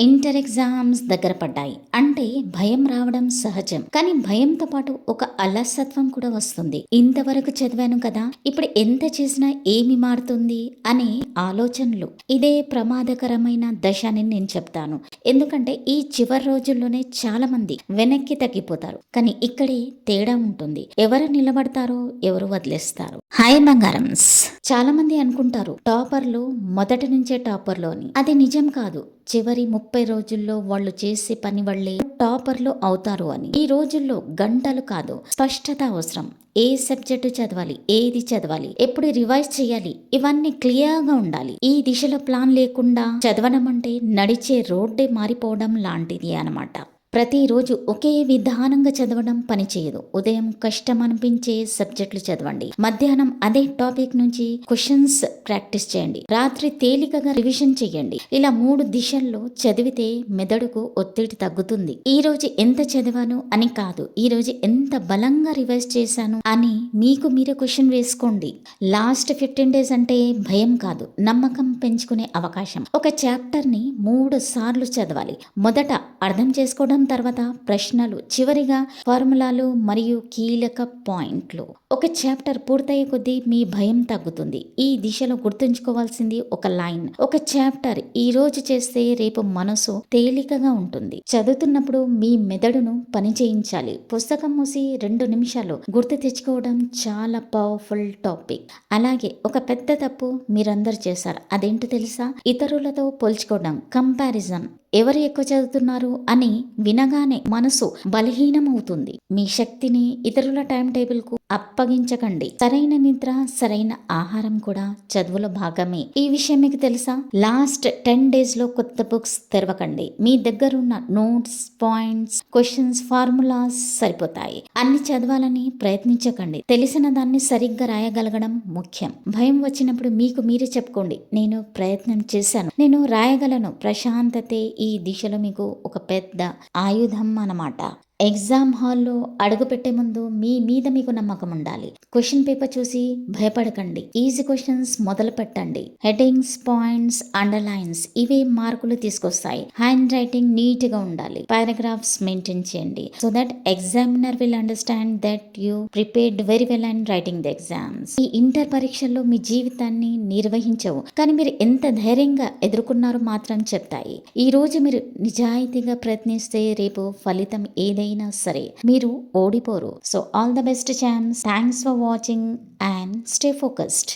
Inter exams దగ్గర పడ్డాయి. అంటే భయం రావడం సహజం. కానీ భయంతో పాటు ఒక అలసత్వం కూడా వస్తుంది. ఇంతవరకు చదివాను కదా ఇప్పుడు ఎంత చేసినా ఏమి మారుతుంది అనే ఆలోచనలు. ఇదే ప్రమాదకరమైన దశ అని నేను చెప్తాను. ఎందుకంటే ఈ చివరి రోజుల్లోనే చాలా మంది వెనక్కి తగ్గిపోతారు. కానీ ఇక్కడే తేడా ఉంటుంది. ఎవరు నిలబడతారో ఎవరు వదిలేస్తారు. హాయ్ బంగారమ్స్. చాలా మంది అనుకుంటారు టాపర్లు మొదటి నుంచే టాపర్లు అని. అది నిజం కాదు. చివరి ముప్పై రోజుల్లో వాళ్ళు చేసే పని వల్లే టాపర్లు అవుతారు అని. ఈ రోజుల్లో గంటలు కాదు స్పష్టత అవసరం. ఏ సబ్జెక్టు చదవాలి ఏది చదవాలి ఎప్పుడు రివైజ్ చేయాలి ఇవన్నీ క్లియర్గా ఉండాలి. ఈ దిశలో ప్లాన్ లేకుండా చదవడం అంటే నడిచే రోడ్డే మారిపోవడం లాంటిది అన్నమాట. ప్రతిరోజు ఒకే విధానంగా చదవడం పనిచేయదు. ఉదయం కష్టం అనిపించే సబ్జెక్టులు చదవండి. మధ్యాహ్నం అదే టాపిక్ నుంచి క్వశ్చన్స్ ప్రాక్టీస్ చేయండి. రాత్రి తేలికగా రివిజన్ చేయండి ఇలా మూడు దిశల్లో చదివితే మెదడుకు ఒత్తిడి తగ్గుతుంది. ఈ రోజు ఎంత చదివాను అని కాదు ఈ రోజు ఎంత బలంగా రివైజ్ చేశాను అని మీకు మీరే క్వశ్చన్ వేసుకోండి. లాస్ట్ ఫిఫ్టీన్ డేస్ అంటే భయం కాదు నమ్మకం పెంచుకునే అవకాశం. ఒక చాప్టర్ని మూడు సార్లు చదవాలి. మొదట అర్థం చేసుకోవడం తర్వాత ప్రశ్నలు. చివరిగా ఫార్ములాలు మరియు కీలక పాయింట్లు. ఒక చాప్టర్ పూర్తయ్యే కొద్దీ మీ భయం తగ్గుతుంది. ఈ దిశలో గుర్తుంచుకోవాల్సింది ఒక లైన్. ఒక చాప్టర్ ఈ రోజు చేస్తే రేపు మనసు తేలికగా ఉంటుంది. చదువుతున్నప్పుడు మీ మెదడును పని చేయించాలి. పుస్తకం మూసి రెండు నిమిషాలు గుర్తు తెచ్చుకోవడం చాలా పవర్ఫుల్ టాపిక్ అలాగే ఒక పెద్ద తప్పు మీరందరూ చేశారు. అదేంటో తెలుసా? ఇతరులతో పోల్చుకోవడం. కంపారిజన్ ఎవరు ఎక్కువ చదువుతున్నారు అని వినగానే మనసు బలహీనమవుతుంది. మీ శక్తిని ఇతరుల టైం టేబుల్కు అప్పగించకండి. సరైన నిద్ర సరైన ఆహారం కూడా చదువుల భాగమే. ఈ విషయం మీకు తెలుసా? లాస్ట్ టెన్ డేస్లో కొత్త బుక్స్ తెరవకండి. మీ దగ్గర ఉన్న నోట్స్ పాయింట్స్ క్వశ్చన్స్ ఫార్ములాస్ సరిపోతాయి. అన్ని చదవాలని ప్రయత్నించకండి. తెలిసిన దాన్ని సరిగ్గా రాయగలగడం ముఖ్యం. భయం వచ్చినప్పుడు మీకు మీరే చెప్పుకోండి. నేను ప్రయత్నం చేశాను. నేను రాయగలను. ప్రశాంతతే ఈ దిశలో మీకు ఒక పెద్ద ఆయుధం అన్నమాట. ఎగ్జామ్ హాల్లో అడుగుపెట్టే ముందు మీ మీద మీకు నమ్మకం ఉండాలి. క్వశ్చన్ పేపర్ చూసి భయపడకండి. ఈజీ క్వశ్చన్స్ మొదలు పెట్టండి. హెడ్డింగ్స్ పాయింట్స్ అండర్లైన్స్ ఇవే మార్కులు తీసుకొస్తాయి. హ్యాండ్ రైటింగ్ నీట్గా ఉండాలి. పారాగ్రాఫ్స్ మెయింటైన్ చేయండి. So that examiner will understand that you prepared very well and writing the exams. ఈ ఇంటర్ పరీక్షల్లో మీ జీవితాన్ని నిర్వహించవు. కానీ మీరు ఎంత ధైర్యంగా ఎదుర్కొన్నారో మాత్రం చెప్తాయి. ఈ రోజు మీరు నిజాయితీగా ప్రయత్నిస్తే రేపు ఫలితం ఏదైనా సరే మీరు ఓడిపోరు. So all the best chance thanks for watching and stay focused